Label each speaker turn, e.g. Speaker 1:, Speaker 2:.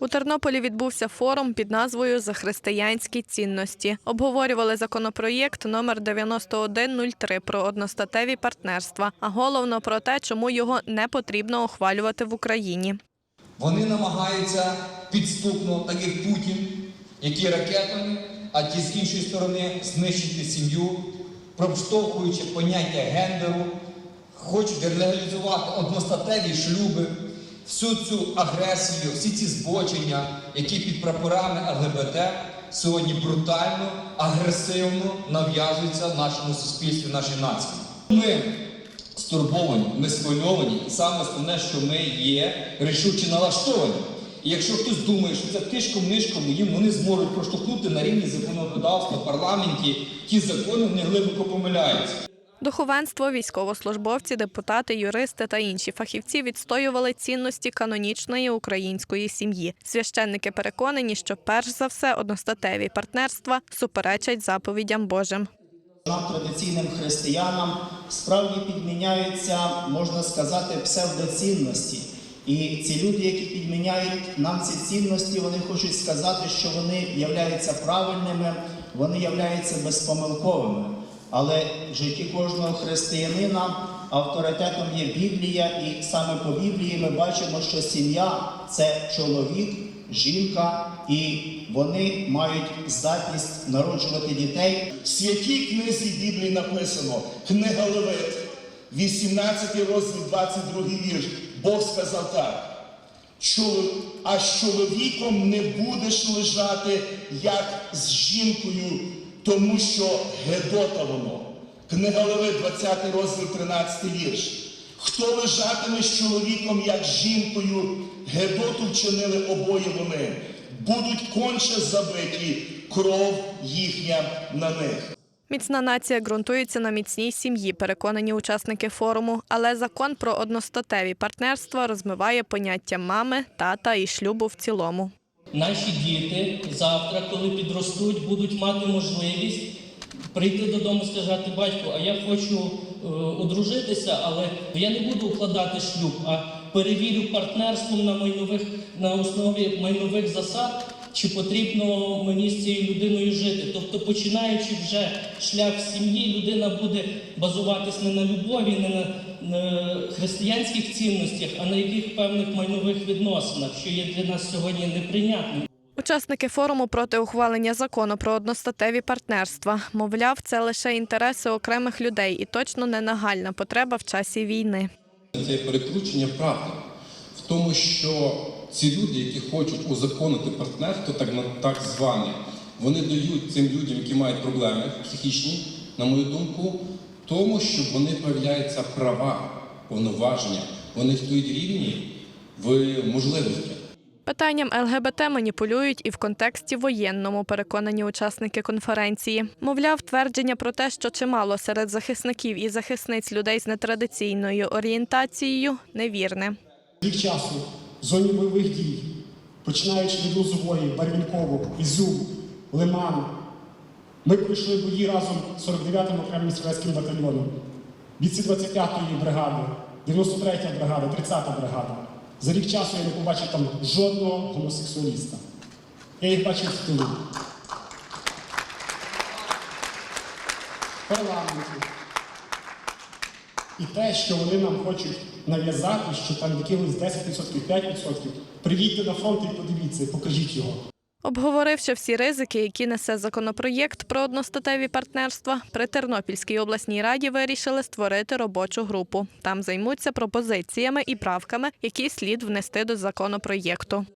Speaker 1: У Тернополі відбувся форум під назвою За християнські цінності. Обговорювали законопроєкт номер 9103 про одностатеві партнерства, а головно про те, чому його не потрібно ухвалювати в Україні.
Speaker 2: Вони намагаються підступно, так як Путін, які ракетами, а ті з іншої сторони знищити сім'ю, проштовхуючи поняття гендеру, хочуть легалізувати одностатеві шлюби, всю цю агресію, всі ці збочення, які під прапорами ЛГБТ сьогодні брутально, агресивно нав'язуються нашому суспільстві, нашій нації. Ми стурбовані, ми схвильовані, і саме основне, що ми є рішуче налаштовані. І якщо хтось думає, що це тишком-нишком їм вони зможуть проштовхнути на рівні законодавства парламенті ті закони, вони глибоко помиляються.
Speaker 1: Духовенство, військовослужбовці, депутати, юристи та інші фахівці відстоювали цінності канонічної української сім'ї. Священники переконані, що перш за все одностатеві партнерства суперечать заповідям Божим.
Speaker 3: Нам, традиційним християнам, справді підміняються, можна сказати, псевдоцінності. І ці люди, які підміняють нам ці цінності, вони хочуть сказати, що вони являються правильними, вони являються безпомилковими. Але в житті кожного християнина авторитетом є Біблія, і саме по Біблії ми бачимо, що сім'я це чоловік, жінка, і вони мають здатність народжувати дітей.
Speaker 4: В святій книзі Біблії написано Книга Левит, 18 розділ, 22 вірш. Бог сказав так. «Чоло- А з чоловіком не будеш лежати, як з жінкою, тому що гедота воно. Книга Левит, 20 розділ, 13 вірш. Хто лежатиме з чоловіком, як з жінкою, гедоту вчинили обоє вони, будуть конче забиті, кров їхня на них.
Speaker 1: Міцна нація ґрунтується на міцній сім'ї, переконані учасники форуму. Але закон про одностатеві партнерства розмиває поняття мами, тата і шлюбу в цілому.
Speaker 5: Наші діти завтра, коли підростуть, будуть мати можливість прийти додому і сказати, батько, а я хочу е, одружитися, але я не буду укладати шлюб, а перевірю партнерством на майнових на основі майнових засад, чи потрібно мені з цією людиною жити. Тобто, починаючи вже шлях сім'ї, людина буде базуватись не на любові, не на християнських цінностях, а на яких певних майнових відносинах, що є для нас сьогодні неприйнятним.
Speaker 1: Учасники форуму проти ухвалення закону про одностатеві партнерства. Мовляв, це лише інтереси окремих людей і точно не нагальна потреба в часі війни.
Speaker 6: Це перекручення правди в тому, що ці люди, які хочуть узаконити партнерство, так на так звані, вони дають цим людям, які мають проблеми психічні, на мою думку, тому що вони проявляються права, повноваження, вони стоять рівні в можливостях.
Speaker 1: Питанням ЛГБТ маніпулюють і в контексті воєнному, переконані учасники конференції. Мовляв, твердження про те, що чимало серед захисників і захисниць людей з нетрадиційною орієнтацією, невірне.
Speaker 7: рік часу в зоні бойових дій, починаючи від Лозової, Барвінкову, Ізюм, Лиман. Ми пройшли бої разом з 49-м окремим стрілецьким батальйоном, бійці 25-ї бригади, 93-я бригада, 30-та бригада. За рік часу я не побачив там жодного гомосексуаліста. Я їх бачив в тилу. Парламенті. І те, що вони нам хочуть нав'язати, що там якихось 10%, 5%, приїдьте на фронт і подивіться, покажіть його.
Speaker 1: Обговоривши всі ризики, які несе законопроєкт про одностатеві партнерства, при Тернопільській обласній раді вирішили створити робочу групу. Там займуться пропозиціями і правками, які слід внести до законопроєкту.